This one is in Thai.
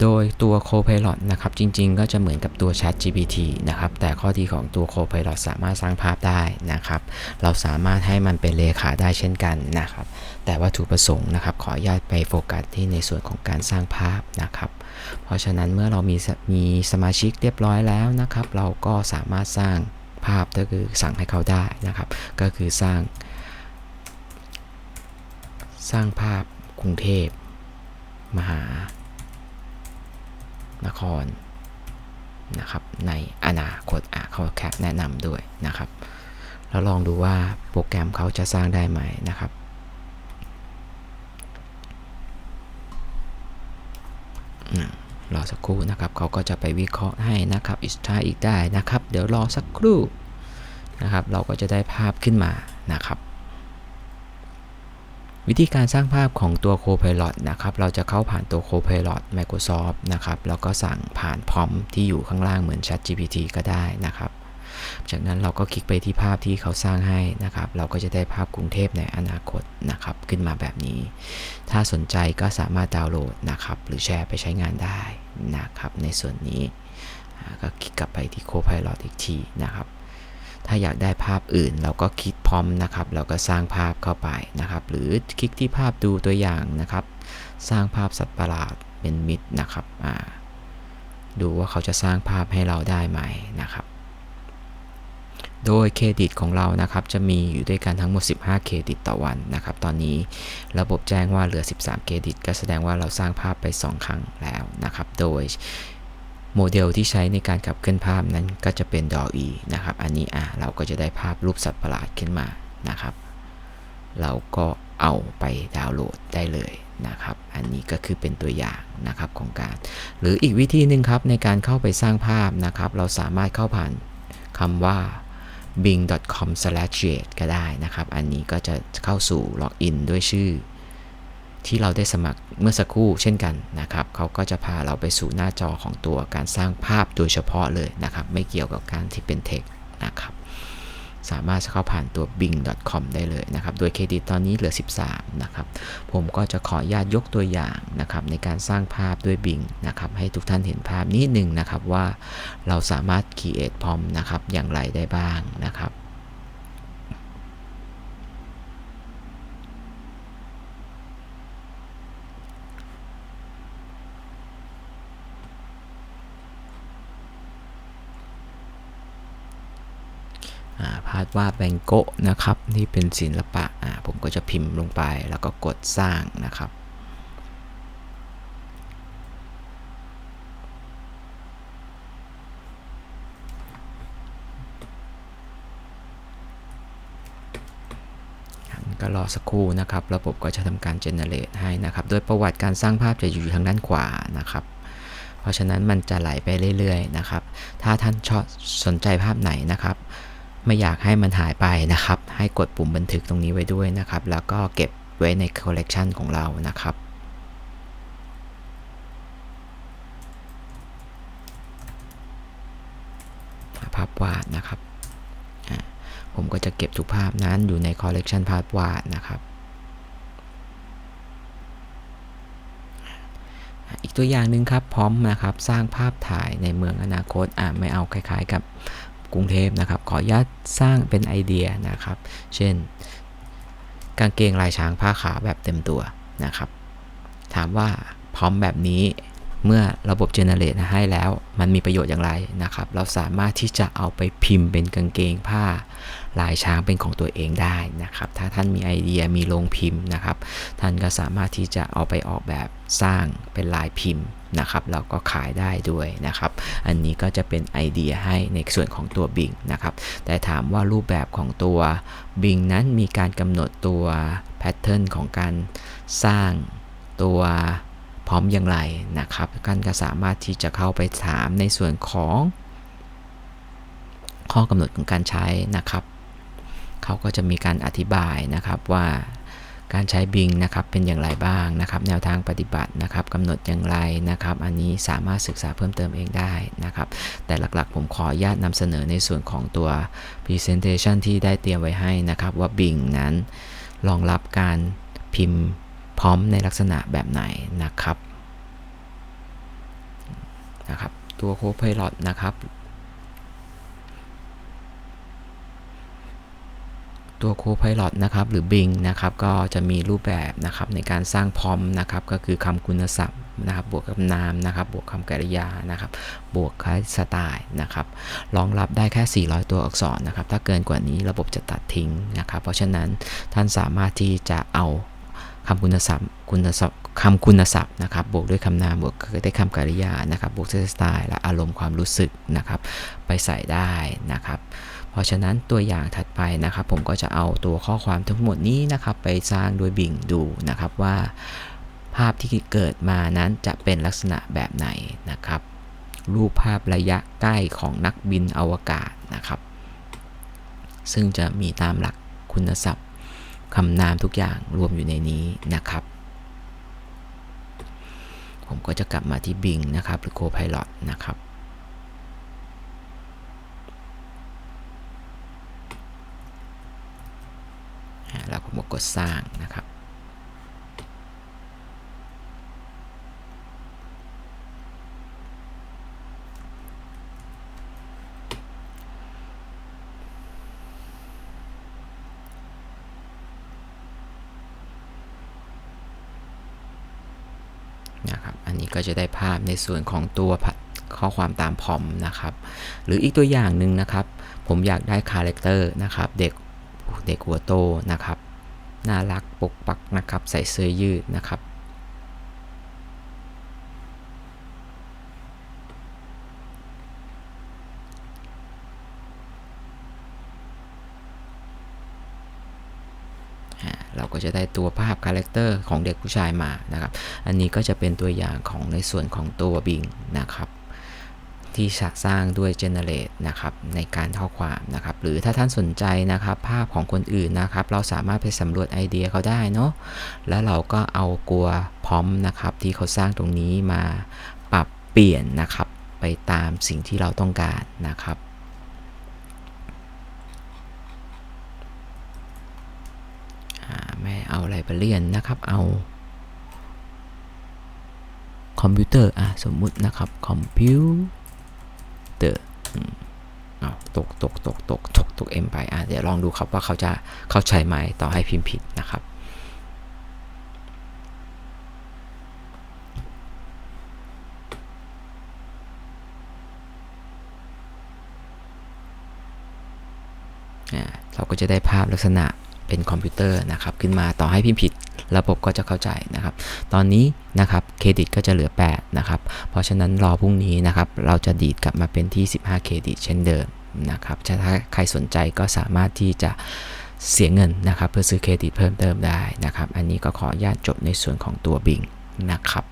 โดยตัว Copilot นะครับจริงๆ ก็จะเหมือนกับตัว Chat GPT นะครับแต่ข้อดีของตัว Copilot สามารถสร้างภาพได้นะครับ เราสามารถให้มันเป็นเลขาได้เช่นกันนะครับ แต่วัตถุประสงค์นะครับ ขออนุญาตไปโฟกัสที่ในส่วนของการสร้างภาพนะครับ เพราะฉะนั้นเมื่อเรามีมีสมาชิกเรียบร้อยแล้วนะครับ เราก็สามารถสร้างภาพก็คือสั่งให้เขาได้นะครับ ก็คือสร้าง สร้างภาพกรุงเทพมหา นครนะครับในอนาคตอะเขาแคปแนะนำด้วยนะครับ แล้วลองดูว่าโปรแกรมเขาจะสร้างได้ไหมนะครับรอสักครู่นะครับเขาก็จะไปวิเคราะห์ให้นะครับอิสตาอีกได้นะครับ เดี๋ยวรอสักครู่นะครับ เราก็จะได้ภาพขึ้นมานะครับ วิธีการสร้างภาพของตัว Copilot นะครับ เราจะเข้าผ่านตัว Copilot Microsoft นะครับ แล้วก็สั่งผ่านพรอมที่อยู่ข้างล่างเหมือน Chat GPT ก็ได้นะครับ จากนั้นเราก็คลิกไปที่ภาพที่เขาสร้างให้นะครับ เราก็จะได้ภาพกรุงเทพในอนาคตนะครับ ขึ้นมาแบบนี้ ถ้าสนใจก็สามารถดาวน์โหลดนะครับ หรือแชร์ไปใช้งานได้นะครับ ในส่วนนี้ ก็คลิกกลับไปที่ Copilot อีกทีนะครับ ถ้าอยากได้ภาพอื่น เราก็คลิกพร้อมนะครับ เราก็สร้างภาพเข้าไปนะครับ หรือคลิกที่ภาพดูตัวอย่างนะครับ สร้างภาพสัตว์ประหลาดเป็นมิตรนะครับอ่าดูว่าเขาจะสร้างภาพให้เราได้ไหมนะครับ โดยเครดิตของเรานะครับ จะมีอยู่ด้วยกันทั้งหมด 15 เครดิตต่อวันนะครับ ตอนนี้ระบบแจ้งว่าเหลือ 13 เครดิต ก็แสดงว่าเราสร้างภาพไป 2 ครั้งแล้วนะครับ โดย โมเดลที่ใช้ในการขับเคลื่อนภาพนั้นก็จะเป็น DALL-E นะครับ อันนี้อะเราก็จะได้ภาพรูปสัตว์ประหลาดขึ้นมานะครับ เราก็เอาไปดาวน์โหลดได้เลยนะครับ อันนี้ก็คือเป็นตัวอย่างนะครับของการ หรืออีกวิธีหนึ่งครับในการเข้าไปสร้างภาพนะครับ เราสามารถเข้าผ่านคำว่า bing.com/create ก็ได้นะครับ อันนี้ก็จะเข้าสู่ล็อกอินด้วยชื่อ ที่เราได้สมัครเมื่อสักครู่เช่นกันนะครับเขาก็จะพาเราไปสู่หน้าจอของตัวการสร้างภาพโดยเฉพาะเลยนะครับ ไม่เกี่ยวกับการที่เป็นเทคนะครับสามารถเข้าผ่านตัว bing.com ได้เลยนะครับ โดยเครดิตตอนนี้เหลือ 13 นะครับ ผมก็จะขออนุญาตยกตัวอย่างนะครับในการสร้างภาพด้วย Bing นะครับ ให้ทุกท่านเห็นภาพนิดหนึ่งนะครับว่าเราสามารถ create prompt นะครับอย่างไรได้บ้างนะครับ พาดว่าแบงโกะนะครับนี่เป็นศิลปะผมก็จะพิมพ์ลงไปแล้วก็กดสร้างนะครับก็รอสักครู่นะครับ ระบบก็จะทำการ generate ให้นะครับ โดยประวัติการสร้างภาพจะอยู่ทางด้านขวานะครับ เพราะฉะนั้นมันจะไหลไปเรื่อยๆนะครับ ถ้าท่านชอบสนใจภาพไหนนะครับ ไม่อยากให้มันหายไปนะครับ ให้กดปุ่มบันทึกตรงนี้ไว้ด้วยนะครับ แล้วก็เก็บไว้ในคอลเลกชันของเรานะครับภาพวาดนะครับ ผมก็จะเก็บทุกภาพนั้นอยู่ในคอลเลกชันภาพวาดนะครับอีกตัวอย่างหนึ่งครับพร้อมนะครับ สร้างภาพถ่ายในเมืองอนาคตอ่าไม่เอาคล้าย ๆ กับ กรุงเทพนะครับ ขออนุญาตสร้างเป็นไอเดียนะครับ เช่น กางเกงลายช้างผ้าขาวแบบเต็มตัวนะครับ ถามว่าพร้อมแบบนี้เมื่อระบบเจเนเรตให้แล้วมันมีประโยชน์อย่างไรนะครับ เราสามารถที่จะเอาไปพิมพ์เป็นกางเกงผ้า ลายช้างเป็นของตัวเองได้นะครับ ถ้าท่านมีไอเดียมีโรงพิมพ์นะครับ ท่านก็สามารถที่จะเอาไปออกแบบสร้างเป็นลายพิมพ์ นะครับแล้วก็ขายได้ด้วยนะครับ อันนี้ก็จะเป็นไอเดียให้ในส่วนของตัว Bing นะครับ แต่ถามว่ารูปแบบของตัว Bing นั้นมีการกำหนดตัวแพทเทิร์นของการสร้างตัวพร้อมอย่างไรนะครับท่านก็สามารถที่จะเข้าไปถามในส่วนของ ข้อกำหนดของการใช้นะครับ เขาก็จะมีการอธิบายนะครับว่า การใช้ Bing นะครับเป็นอย่างไรบ้างนะครับ แนวทางปฏิบัตินะครับกำหนดอย่างไรนะครับ อันนี้สามารถศึกษาเพิ่มเติมเองได้นะครับ แต่หลักๆ ผมขออนุญาตนำเสนอในส่วนของตัว Presentation ที่ได้เตรียมไว้ให้นะครับ ว่า Bing นั้นรองรับการพิมพ์พร้อมในลักษณะแบบไหนนะครับตัว Copilot นะครับ ตัว Copilot นะครับ หรือ Bing นะครับ ก็จะมีรูปแบบนะครับในการสร้างพร้อมนะครับ ก็คือคำคุณศัพท์นะครับ บวกกับนามนะครับ บวกคำกริยานะครับ บวกคลาสไตล์นะครับรองรับได้แค่ 400 ตัวอักษรนะครับ ถ้าเกินกว่านี้ระบบจะตัดทิ้งนะครับ เพราะฉะนั้นท่านสามารถที่จะเอาคำคุณศัพท์คุณศัพท์คำคุณศัพท์นะครับ บวกด้วยคำนาม บวกด้วยคำกริยานะครับ บวกด้วยสไตล์และอารมณ์ความรู้สึกนะครับ ไปใส่ได้นะครับ เพราะฉะนั้นตัวอย่างถัดไปนะครับ ผมก็จะเอาตัวข้อความทั้งหมดนี้นะครับ ไปสร้างโดยบิงดูนะครับว่าภาพที่เกิดมานั้นจะเป็นลักษณะแบบไหนนะครับ รูปภาพระยะใกล้ของนักบินอวกาศนะครับ ซึ่งจะมีตามหลักคุณศัพท์คำนามทุกอย่างรวมอยู่ในนี้นะครับ ผมก็จะกลับมาที่ Bing นะครับหรือ Copilot นะครับแล้วผม ก็กดสร้างนะครับ นะครับ อันนี้ก็จะได้ภาพในส่วนของตัวข้อความตามพรอมนะครับ หรืออีกตัวอย่างหนึ่งนะครับ ผมอยากได้คาแรคเตอร์นะครับ เด็กเด็กหัวโตนะครับ น่ารักปกปักนะครับ ใส่เสื้อยืดนะครับ เราก็จะได้ตัวภาพคาแรคเตอร์ของเด็กผู้ชายมานะครับ อันนี้ก็จะเป็นตัวอย่างของในส่วนของตัวบิงนะครับ ที่สร้างด้วย Generate นะครับในการข้อความนะครับหรือถ้าท่านสนใจนะครับภาพของคนอื่นนะครับเราสามารถไปสำรวจไอเดียเขาได้เนาะแล้วเราก็เอากลัวพร้อมนะครับที่เขาสร้างตรงนี้มาปรับเปลี่ยนนะครับไปตามสิ่งที่เราต้องการนะครับไม่เอาไลบรารียนนะครับเอาคอมพิวเตอร์อะสมมุตินะครับคอมพิว เตอร์เอาตกตกตกตกตกตกเอ็มไปอะเดี๋ยวลองดูครับว่าเขาจะเข้าใจไหมต่อให้พิมพ์ผิดนะครับเราก็จะได้ภาพลักษณะเป็นคอมพิวเตอร์นะครับ ขึ้นมาต่อให้พิมพ์ผิด ระบบก็จะเข้าใจนะครับ ตอนนี้นะครับเครดิตก็จะเหลือ 8 นะครับ เพราะฉะนั้นรอพรุ่งนี้นะครับ เราจะดีดกลับมาเป็นที่ 15 เครดิตเช่นเดิมนะครับถ้าใครสนใจก็สามารถที่จะเสียเงินนะครับ เพื่อซื้อเครดิตเพิ่มเติมได้นะครับ อันนี้ก็ขออนุญาตจบในส่วนของตัวบิงนะครับ